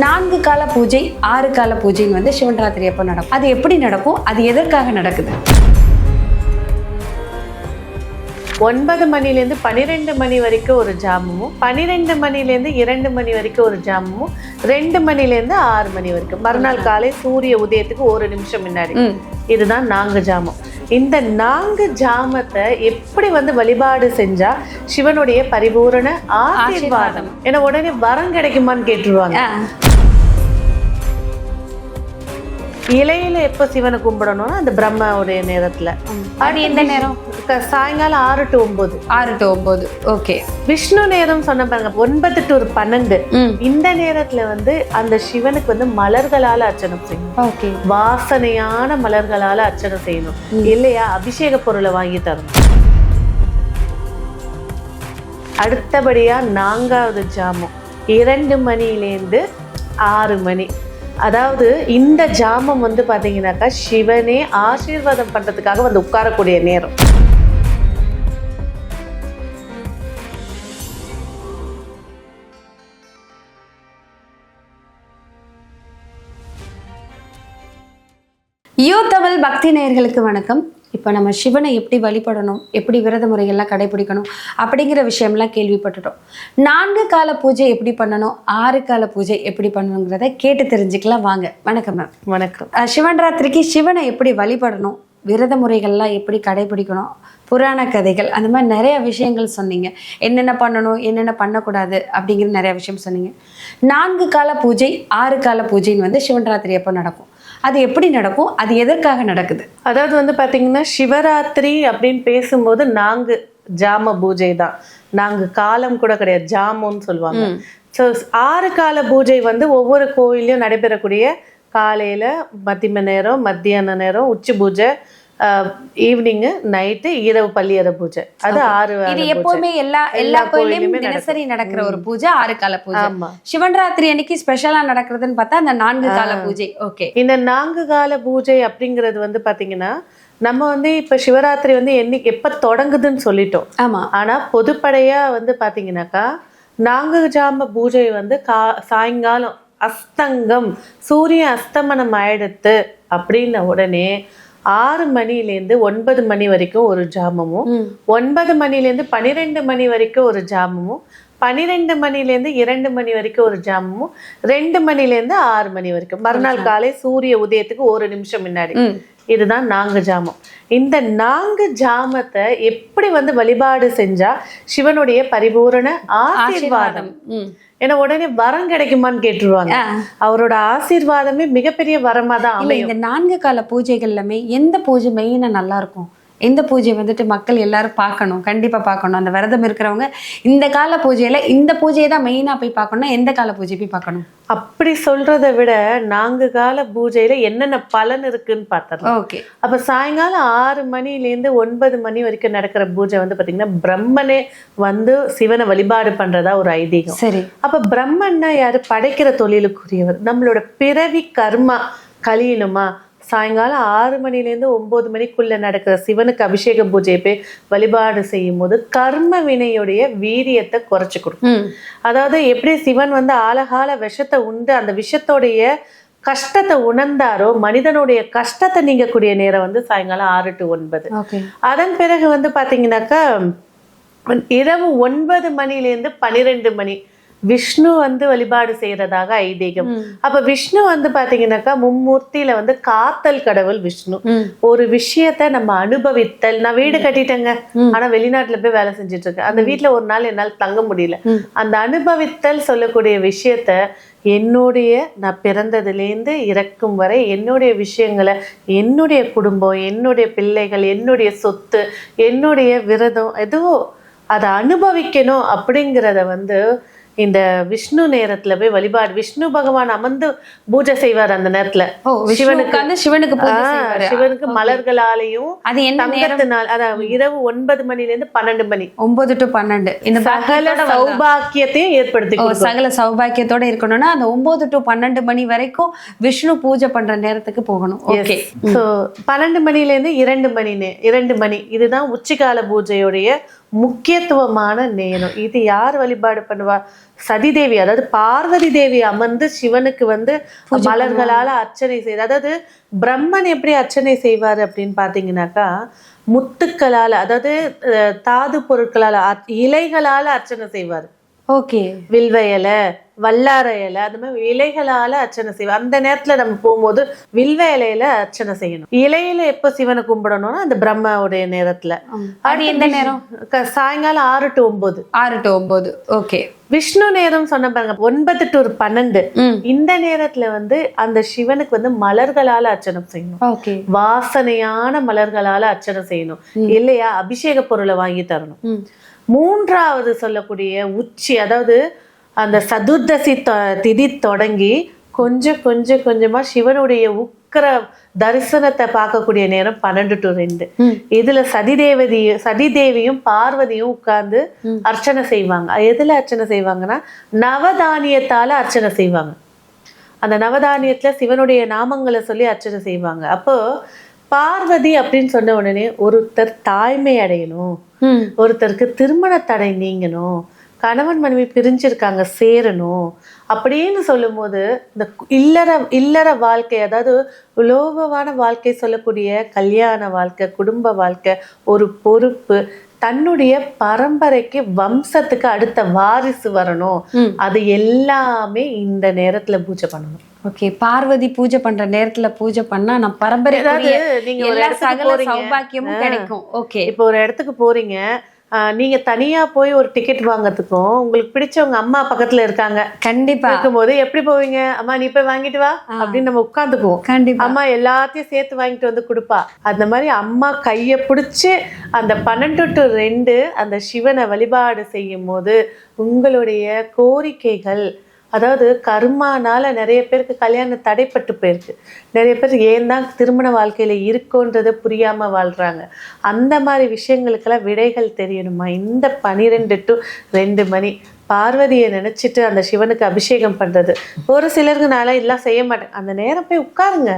நான்கு கால பூஜை ஆறு கால பூஜைன்னு வந்து சிவன் ராத்திரி எப்போ நடக்கும். அது எப்படி நடக்கும்? அது எதற்காக நடக்குது? ஒன்பது மணிலேருந்து பன்னிரெண்டு மணி வரைக்கும் ஒரு ஜாமமும் பன்னிரெண்டு மணிலேருந்து இரண்டு மணி வரைக்கும் ஒரு ஜாமமும் ரெண்டு மணிலேருந்து ஆறு மணி வரைக்கும். மறுநாள் காலை சூரிய உதயத்துக்கு ஒரு நிமிஷம் முன்னாடி. இதுதான் நான்கு ஜாமம். இந்த நான்கு ஜாமத்தை எப்படி வந்து வழிபாடு செஞ்சா சிவனுடைய பரிபூரண ஆசீர்வாதம்? ஏன்னா உடனே வரம் கிடைக்குமான்னு கேட்டுருவாங்க. இலையில எப்போ சிவனை கும்பிடணும்னா அந்த பிரம்மாவுடைய நேரத்துல. அது எந்த நேரம்? சாயங்காலம் ஆறு டு ஒன்பது ஆறு டு ஒன்பது ஓகே. விஷ்ணு நேரம் சொன்ன பாருங்க ஒன்பது டு ஒரு பன்னெண்டு. இந்த நேரத்துல வந்து அந்த சிவனுக்கு வந்து மலர்களால அர்ச்சனை செய்யணும். ஓகே. வாசனையான மலர்களால அர்ச்சனை செய்யணும். இல்லையா? அபிஷேக பொருளை வாங்கி தரணும். அடுத்தபடியா நான்காவது ஜாமம். இரண்டு மணிலேருந்து ஆறு மணி. அதாவது இந்த ஜாமம் வந்து பாத்தீங்கன்னாக்கா சிவனே ஆசீர்வாதம் பண்றதுக்காக வந்து உட்காரக்கூடிய நேரம். யூ தமிழ் பக்தி நேயர்களுக்கு வணக்கம். இப்போ நம்ம சிவனை எப்படி வழிபடணும் எப்படி விரத முறைகள்லாம் கடைபிடிக்கணும் அப்படிங்கிற விஷயம்லாம் கேள்விப்பட்டுட்டோம். நான்கு கால பூஜை எப்படி பண்ணணும் ஆறு கால பூஜை எப்படி பண்ணணுங்கிறத கேட்டு தெரிஞ்சுக்கலாம். வாங்க வணக்கம் மேம் வணக்கம். சிவன் ராத்திரிக்கு சிவனை எப்படி வழிபடணும் விரத முறைகள்லாம் எப்படி கடைபிடிக்கணும் புராண கதைகள் அந்த மாதிரி நிறைய விஷயங்கள் சொன்னீங்க. என்னென்ன பண்ணணும் என்னென்ன பண்ணக்கூடாது அப்படிங்கிற நிறைய விஷயம் சொன்னீங்க. நான்கு கால பூஜை ஆறு கால பூஜைன்னு வந்து சிவன் ராத்திரி எப்போ நடக்கும். அது எப்படி நடக்கும்? அது எதற்காக நடக்குது? அதாவது வந்து பாத்தீங்கன்னா சிவராத்திரி அப்படின்னு பேசும்போது நான்கு ஜாம பூஜை தான். நான்கு காலம் கூட கிடையாது ஜாமம்னு சொல்லுவாங்க. ஸோ ஆறு கால பூஜை வந்து ஒவ்வொரு கோயிலையும் நடைபெறக்கூடிய காலையில மத்தியம நேரம் மத்தியான நேரம் உச்சி பூஜை ஈவினிங்கு நைட்டு இரவு பள்ளியற பூஜை. அது ஆறு இது. எப்பவுமே எல்லா எல்லா கோயிலையும் தினசரி நடக்கிற ஒரு பூஜை ஆறு கால பூஜை. சிவன் ராத்திரி அன்னைக்கு ஸ்பெஷலா நடக்கிறதுன்னு பார்த்தா அந்த நான்கு கால பூஜை. ஓகே இந்த நான்கு கால பூஜை அப்படிங்கிறது வந்து பாத்தீங்கன்னா நம்ம வந்து இப்ப சிவராத்திரி வந்து என்னைக்கு எப்ப தொடங்குதுன்னு சொல்லிட்டோம். ஆமா. ஆனா பொதுப்படையா வந்து பாத்தீங்கன்னாக்கா நான்கு ஜாம பூஜை வந்து கா சாயங்காலம் அஸ்தங்கம் சூரிய அஸ்தமனம் ஆயிடுத்து அப்படின்ன உடனே ஆறு மணிலேருந்து ஒன்பது மணி வரைக்கும் ஒரு ஜாமமும். ஒன்பது மணிலேருந்து பன்னிரெண்டு மணி வரைக்கும் ஒரு ஜாமமும். பன்னிரெண்டு மணிலேருந்து இரண்டு மணி வரைக்கும் ஒரு ஜாமமும். ரெண்டு மணிலேருந்து ஆறு மணி வரைக்கும். மறுநாள் காலை சூரிய உதயத்துக்கு ஒரு நிமிஷம் முன்னாடி. இதுதான் நான்கு ஜாமம். இந்த நான்கு ஜாமத்தை எப்படி வந்து வழிபாடு செஞ்சா சிவனுடைய பரிபூரண ஆசீர்வாதம்? ஏன்னா உடனே வரம் கிடைக்குமான்னு கேட்டுருவாங்க. அவரோட ஆசீர்வாதமே மிகப்பெரிய வரமா தான் இந்த நான்கு கால பூஜைகள்லமே எந்த பூஜை மெயினா நல்லா இருக்கும்? எந்த பூஜை வந்துட்டு மக்கள் எல்லாரும் பார்க்கணும் கண்டிப்பா பார்க்கணும். அந்த விரதம் இருக்கிறவங்க இந்த கால பூஜையில இந்த பூஜையை தான் மெயினா போய் பார்க்கணும்னா எந்த கால பூஜை போய் பார்க்கணும்? அப்படி சொல்றதை விட நான்கு கால பூஜையில என்னென்ன பலன் இருக்குன்னு பார்த்தரலாம். ஓகே. அப்ப சாயங்காலம் ஆறு மணிலேருந்து ஒன்பது மணி வரைக்கும் நடக்கிற பூஜை வந்து பாத்தீங்கன்னா பிரம்மனே வந்து சிவனை வழிபாடு பண்றதா ஒரு ஐதீகம். சரி. அப்ப பிரம்மன்னா யாரு? படைக்கிற தொழிலுக்குரியவர். நம்மளோட பிறவி கர்மா கழியணுமா? சாயங்காலம் ஆறு மணிலேருந்து ஒன்பது மணிக்குள்ள நடக்கிற சிவனுக்கு அபிஷேக பூஜையை போய் வழிபாடு செய்யும் போது கர்ம வினையுடைய வீரியத்தை குறைச்சு கொடுக்கும். அதாவது எப்படி சிவன் வந்து ஆழகால விஷத்தை உண்டு அந்த விஷத்தோடைய கஷ்டத்தை உணர்ந்தாரோ மனிதனுடைய கஷ்டத்தை நீங்கக்கூடிய நேரம் வந்து சாயங்காலம் ஆறு டு ஒன்பது. அதன் பிறகு வந்து பாத்தீங்கன்னாக்கா இரவு ஒன்பது மணிலேருந்து பன்னிரெண்டு மணி விஷ்ணு வந்து வழிபாடு செய்யறதாக ஐதீகம். அப்ப விஷ்ணு வந்து பாத்தீங்கன்னாக்கா மும்மூர்த்தியில வந்து காத்தல் கடவுள் விஷ்ணு. ஒரு விஷயத்த நம்ம அனுபவித்தல். நான் வீடு கட்டிட்டேங்க. ஆனா வெளிநாட்டுல போய் வேலை செஞ்சுட்டு இருக்கேன் அந்த வீட்ல ஒரு நாள் என்னால தங்க முடியல. அந்த அனுபவித்தல் சொல்லக்கூடிய விஷயத்த என்னுடைய நான் பிறந்ததுலேருந்து இறக்கும் வரை என்னுடைய விஷயங்களை என்னுடைய குடும்பம் என்னுடைய பிள்ளைகள் என்னுடைய சொத்து என்னுடைய விரதம் எதுவோ அதை அனுபவிக்கணும் அப்படிங்கிறத வந்து இந்த விஷ்ணு நேரத்துல போய் வழிபாடு விஷ்ணு பகவான் அமர்ந்து பூஜை செய்வார் அந்த நேரத்துல. சிவனுக்கு செய்வாரு. சிவனுக்கு மலர்களாலையும் அது தங்கத்தினால் அதாவது இரவு ஒன்பது மணில இருந்து பன்னெண்டு மணி. ஒன்பது டு பன்னெண்டு. இந்த சகல. சௌபாக்கியத்தையும் ஏற்படுத்தி சகல சௌபாக்கியத்தோட இருக்கணும்னா அந்த ஒன்பது டு பன்னெண்டு மணி வரைக்கும் விஷ்ணு பூஜை பண்ற நேரத்துக்கு போகணும். ஓகே சோ பன்னெண்டு மணில இருந்து இரண்டு மணி இரண்டு மணி. இதுதான் உச்சிகால பூஜையுடைய முக்கியத்துவமான நேரம். இது யார் வழிபாடு பண்ணுவா? சதிதேவி அதாவது பார்வதி தேவி அமர்ந்து சிவனுக்கு வந்து மலர்களால அர்ச்சனை செய்து அதாவது பிரம்மன் எப்படி அர்ச்சனை செய்வார் அப்படின்னு பார்த்தீங்கன்னாக்கா முத்துக்களால அதாவது தாது பொருட்களால இலைகளால அர்ச்சனை செய்வார். ஓகே. வில்வ இலை வல்லார இலை அது மாதிரி இலைகளால அர்ச்சனை செய்வோம். அந்த நேரத்துல நம்ம போகும்போது வில்வ இலையில அர்ச்சனை செய்யணும். இலையில எப்போ சிவனை கும்பிடணும்னா அந்த பிரம்மாவுடைய நேரத்துல. அது எந்த நேரம்? சாயங்காலம் ஆறு டு ஒன்பது. ஆறு டு ஒன்பது. ஓகே. விஷ்ணு நேரம் சொன்ன பாருங்க ஒன்பது டு பன்னெண்டு. இந்த நேரத்துல வந்து அந்த சிவனுக்கு வந்து மலர்களால அர்ச்சனை செய்யணும். ஓகே. வாசனையான மலர்களால அர்ச்சனை செய்யணும். இல்லையா? அபிஷேக பொருளை வாங்கி தரணும். மூன்றாவது சொல்லக்கூடிய உச்சி அதாவது அந்த சதுர்தசி திதி தொடங்கி கொஞ்சம் கொஞ்சம் கொஞ்சமா சிவனுடைய உக்கிர தரிசனத்தை பார்க்கக்கூடிய நேரம் பன்னெண்டு டு ரெண்டு. இதுல சதிதேவதி சதிதேவியும் பார்வதியும் உட்கார்ந்து அர்ச்சனை செய்வாங்க. எதுல அர்ச்சனை செய்வாங்கன்னா நவதானியத்தால அர்ச்சனை செய்வாங்க. அந்த நவதானியத்துல சிவனுடைய நாமங்களை சொல்லி அர்ச்சனை செய்வாங்க. அப்போ பார்வதி அப்படின்னு சொன்ன உடனே ஒருத்தர் தாய்மை அடையணும். ஒருத்தருக்கு திருமண தடை நீங்கணும். கணவன் மனைவி பிரிஞ்சிருக்காங்க சேரணும். அப்படின்னு சொல்லும்போது இந்த இல்லற இல்லற வாழ்க்கை அதாவது உலோகமான வாழ்க்கை சொல்லக்கூடிய கல்யாண வாழ்க்கை குடும்ப வாழ்க்கை ஒரு பொறுப்பு தன்னுடைய பரம்பரைக்கு வம்சத்துக்கு அடுத்த வாரிசு வரணும். அது எல்லாமே இந்த நேரத்துல பூஜை பண்ணணும். ஓகே பார்வதி பூஜை பண்ற நேரத்துல பூஜை பண்ணா நான் பரம்பரை நீங்க ஒரு இடத்துக்கு போறீங்க. இப்போ ஒரு இடத்துக்கு போறீங்க. ஆஹ் நீங்க தனியா போய் ஒரு டிக்கெட் வாங்குறதுக்கும் உங்களுக்கு பிடிச்சவங்க அம்மா பக்கத்துல இருக்காங்க. கண்டிப்பா. இருக்கும்போது எப்படி போவீங்க? அம்மா நீ போய் வாங்கிட்டு வா. அப்படின்னு நம்ம உட்காந்துக்குவோம் கண்டிப்பா. அம்மா எல்லாத்தையும் சேர்த்து வாங்கிட்டு வந்து கொடுப்பா. அந்த மாதிரி அம்மா கையை பிடிச்சி அந்த பன்னெண்டு டு ரெண்டு அந்த சிவனை வழிபாடு செய்யும் போது உங்களுடைய கோரிக்கைகள் அதாவது கர்மானால நிறைய பேருக்கு கல்யாணம் தடைப்பட்டு போயிருக்கு. நிறைய பேர் ஏன் தான் திருமண வாழ்க்கையில இருக்கோன்றதை புரியாம வாழ்றாங்க. அந்த மாதிரி விஷயங்களுக்கெல்லாம் விடைகள் தெரியணுமா? இந்த பனிரெண்டு டு ரெண்டு மணி. பார்வதியை நினைச்சிட்டு அந்த சிவனுக்கு அபிஷேகம் பண்றது. ஒரு சிலருக்கு நாளா இதெல்லாம் செய்ய மாட்டேன். அந்த நேரம் போய் உட்காருங்க.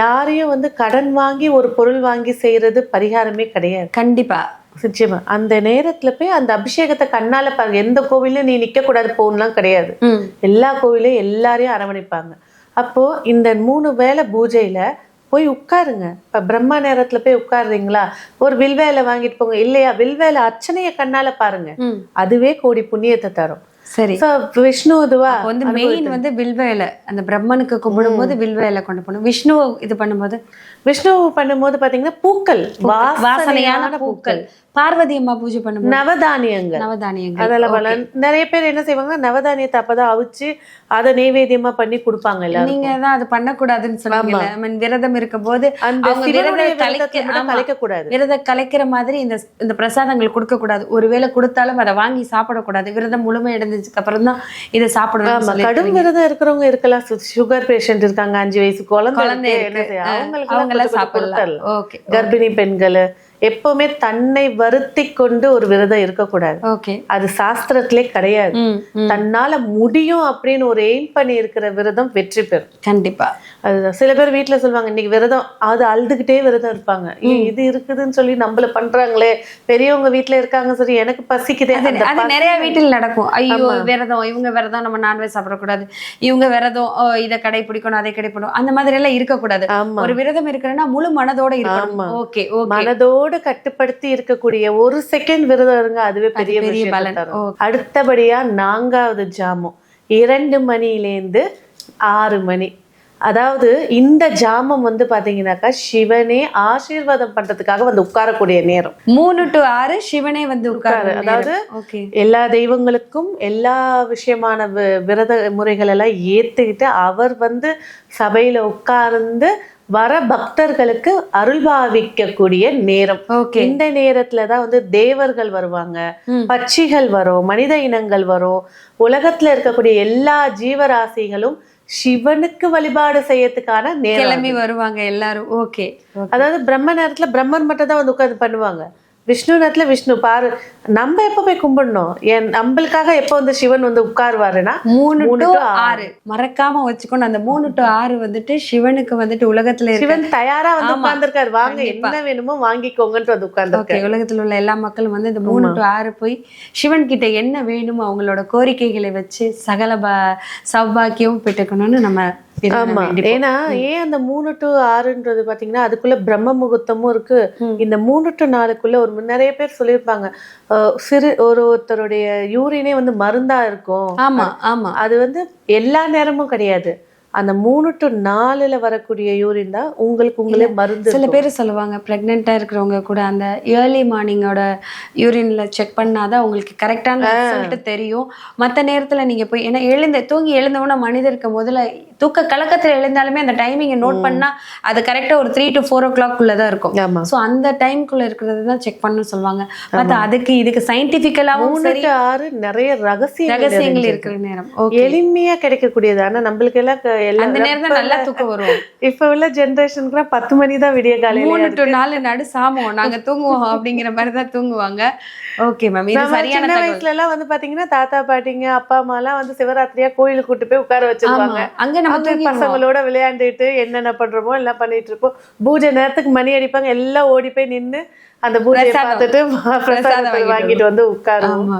யாரையும் வந்து கடன் வாங்கி ஒரு பொருள் வாங்கி செய்யறது பரிகாரமே கிடையாது. கண்டிப்பா. நிச்சயமா. அந்த நேரத்துல போய் அந்த அபிஷேகத்தை கண்ணால பாருங்க. எந்த கோவிலும் நீ நிக்க கூடாது போகணும்லாம் கிடையாது. எல்லா கோவிலையும் எல்லாரையும் அரவணைப்பாங்க. அப்போ இந்த மூணு வேளை பூஜையில போய் உட்காருங்க. இப்ப பிரம்ம நேரத்துல போய் உட்காருறீங்களா? ஒரு வில்வேலை வாங்கிட்டு போங்க. இல்லையா? வில்வேலை அர்ச்சனைய கண்ணால பாருங்க. அதுவே கோடி புண்ணியத்தை தரும். சரி. விஷ்ணு இதுவா வந்து மெயின் வந்து வில்வ இலை அந்த பிரம்மனுக்கு கும்பிடும் போது வில்வ இலை கொண்டு போகணும். விஷ்ணு இது பண்ணும்போது? விஷ்ணு பண்ணும்போது பாத்தீங்கன்னா பூக்கள் வாசனையான பூக்கள். பார்வதி அம்மா பூஜை பண்ணும்போது? நவதானியங்கள். நவதானியங்கள். அதெல்லாம் நிறைய பேர் என்ன செய்வாங்கன்னா நவதானியத்தை அப்பதான் அவிச்சு அதை நெய்வேத்தியமா பண்ணி கொடுப்பாங்க நீங்க தான் அது பண்ணக்கூடாதுன்னு mean, விரதம் விரத விரதத்தை கலைக்க கூடாது விரத கலைக்கிற மாதிரி இந்த இந்த பிரசாதங்கள் கொடுக்க கூடாது ஒருவேளை கொடுத்தாலும் அதை வாங்கி சாப்பிடக்கூடாது. விரதம் முழுமை அடைஞ்சதுக்கு அப்புறம் தான் இதை சாப்பிடணும் கடும் விரதம் இருக்கிறவங்க இருக்கலாம். சுகர் பேஷண்ட் இருக்காங்க அஞ்சு வயசு குழந்தை குழந்தை அவங்களுக்கு சாப்பிடலாம். கர்ப்பிணி பெண்கள் எப்பவுமே தன்னை வருத்தி கொண்டு ஒரு விரதம் இருக்கக்கூடாது. அது சாஸ்திரத்திலே கிடையாது. தன்னால முடியும் அப்படின்னு ஒரு எய்ம் பண்ணி இருக்கிற விரதம் வெற்றி பெறும். கண்டிப்பா. அதுதான். சில பேர் வீட்ல சொல்லுவாங்க இன்னைக்கு விரதம் அது அழுதுகிட்டே விரதம் இருப்பாங்க. இது இருக்குதுன்னு சொல்லி நம்மள பண்றாங்களே. பெரியவங்க வீட்ல இருக்காங்க சரி எனக்கு பசிக்குதே. அது நிறைய வீட்டில் நடக்கும். ஐயோ விரதம் இவங்க விரதம் நம்ம நான்வெஜ் சாப்பிடக்கூடாது. இவங்க விரதம் இதை கடைபிடிக்கணும் அதை கடைபிடிக்கணும் அந்த மாதிரி எல்லாம் இருக்கக்கூடாது. ஒரு விரதம் இருக்கிறேன்னா முழு மனதோட இருக்கணும். Okay okay. மனதோடு கட்டுப்படுத்தி இருக்கக்கூடிய ஒரு செகண்ட் விரதம் இருங்க அதுவே பெரிய பலன். அடுத்தபடியா நான்காவது ஜாமம். இரண்டு மணிலேருந்து ஆறு மணி. அதாவது இந்த ஜாமம் வந்து பாத்தீங்கன்னாக்கா சிவனே ஆசீர்வாதம் பண்றதுக்காக வந்து உட்காரக்கூடிய நேரம். மூணு டு ஆறு சிவனே வந்து உட்காரு. அதாவது எல்லா தெய்வங்களுக்கும் எல்லா விஷயமான விரத முறைகள் எல்லாம் ஏத்துக்கிட்டு அவர் வந்து சபையில உட்கார்ந்து வர பக்தர்களுக்கு அருள்பாவிக்கக்கூடிய நேரம். இந்த நேரத்துல தான் வந்து தேவர்கள் வருவாங்க. பட்சிகள் வரும் மனித இனங்கள் வரும். உலகத்துல இருக்கக்கூடிய எல்லா ஜீவராசிகளும் சிவனுக்கு வழிபாடு செய்யறதுக்கான நேரம் கிளம்பி வருவாங்க எல்லாரும். ஓகே அதாவது பிரம்ம நேரத்துல பிரம்மர் மட்டும் தான் வந்து உட்கார்ந்து பண்ணுவாங்க. விஷ்ணு நேரத்துல விஷ்ணு பாரு நம்ம எப்ப போய் கும்பிடணும் ஏன் நம்மளுக்காக எப்ப வந்து சிவன் வந்து உட்காருவாருன்னா மூணு டு ஆறு மறக்காம வச்சுக்கணும் அந்த மூணு டு ஆறு வந்துட்டு சிவனுக்கு வந்துட்டு உலகத்துல சிவன் தயாரா வந்து. உட்கார்ந்துருக்காரு வாங்க. என்ன வேணுமோ வாங்கிக்கோங்கன்ட்டு வந்து உட்கார்ந்துருக்காரு ஓகே உலகத்துல உள்ள எல்லா மக்களும் வந்து இந்த மூணு டு ஆறு போய் சிவன் கிட்ட என்ன வேணுமோ அவங்களோட கோரிக்கைகளை வச்சு சகல ப சௌபாக்கியமும் பெற்றுக்கணும்னு நம்ம. ஏன்னா ஏன் அந்த மூணு டு ஆறுன்றது பாத்தீங்கன்னா அதுக்குள்ள பிரம்ம முகூர்த்தமும் இருக்கு. இந்த மூணு டு நாலுக்குள்ள ஒரு நிறைய பேர் சொல்லியிருப்பாங்க. சிறு ஒரு ஒருத்தருடைய யூரினே வந்து மருந்தா இருக்கும். ஆமா ஆமா. அது வந்து எல்லா நேரமும் கிடையாது. அந்த மூணு டு நாலுல வரக்கூடிய யூரின் தான் உங்களுக்கு உங்களே மருந்து சில. பேர் சொல்லுவாங்க ப்ரெக்னெண்டா இருக்கிறவங்க கூட அந்த ஏர்லி மார்னிங்கோட யூரின்ல செக் பண்ணாதான் உங்களுக்கு கரெக்டான ரிசல்ட் தெரியும். மற்ற நேரத்துல நீங்க போய் ஏன்னா எழுந்த தூங்கி எழுந்தவொன்னே மனிதருக்கு முதல்ல தூக்க கலக்கத்துல எழுந்தாலுமே அந்த டைமிங்கை நோட் பண்ணா அது கரெக்டா ஒரு three to four o'clock தான் இருக்கும் ஸோ அந்த டைம்குள்ள இருக்கிறது தான் செக் பண்ணணும்னு சொல்லுவாங்க. மற்ற அதுக்கு இதுக்கு சயின்டிஃபிக்கலாவும் மூணு சரி. ஆறு நிறைய ரகசியம் ரகசியங்கள் இருக்கிற நேரம். ஓகே எளிமையா கிடைக்கக்கூடியது. ஆனா நம்மளுக்கு எல்லாம் எல்லாம் அந்த நேரம் நல்லா தூக்கம் வரும். இப்ப உள்ள ஜெனரேஷனுக்கு பத்து மணி தான் விடிய காலையில மூணு டு நாலு நடு சாமம். நாங்க தூங்குவோம் அப்படிங்கிற மாதிரி தான் தூங்குவாங்க. ஓகே மேம் இது சரியான சின்ன வயசுல எல்லாம் வந்து பாத்தீங்கன்னா தாத்தா பாட்டிங்க அப்பா அம்மா எல்லாம் வந்து சிவராத்திரியா கோயிலுக்கு கூட்டு போய் உட்கார வச்சிருவாங்க அங்க நம்ம பசங்களோட விளையாண்டுட்டு என்னென்ன பண்றோமோ எல்லாம் பண்ணிட்டு இருப்போம். பூஜை நேரத்துக்கு மணி அடிப்பாங்க. எல்லாம் ஓடி போய் நின்னு அந்த பூஜையை பிரசாதம். பார்த்துட்டு பிரசாதத்தை வாங்கிட்டு வந்து உட்காருவோம்.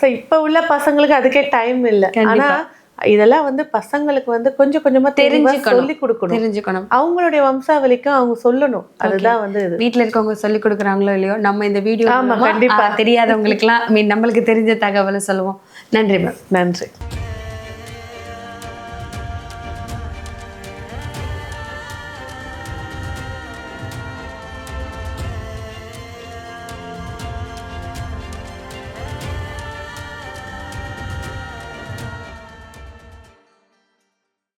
சோ இப்ப உள்ள பசங்களுக்கு அதுக்கே டைம் இல்ல. ஆனா. இதெல்லாம் வந்து பசங்களுக்கு வந்து கொஞ்சம் கொஞ்சமா தெரிஞ்சுக்கணும். சொல்லி கொடுக்கணும். தெரிஞ்சுக்கணும். அவங்களுடைய வம்சாவளிக்கும் அவங்க சொல்லணும். அதுதான் வந்து வீட்ல இருக்கவங்க சொல்லி கொடுக்குறாங்களோ இல்லையோ நம்ம இந்த வீடியோ கண்டிப்பா. தெரியாதவங்களுக்குலாம் மீன் நம்மளுக்கு தெரிஞ்ச தகவலை சொல்லுவோம். நன்றி மேம் நன்றி.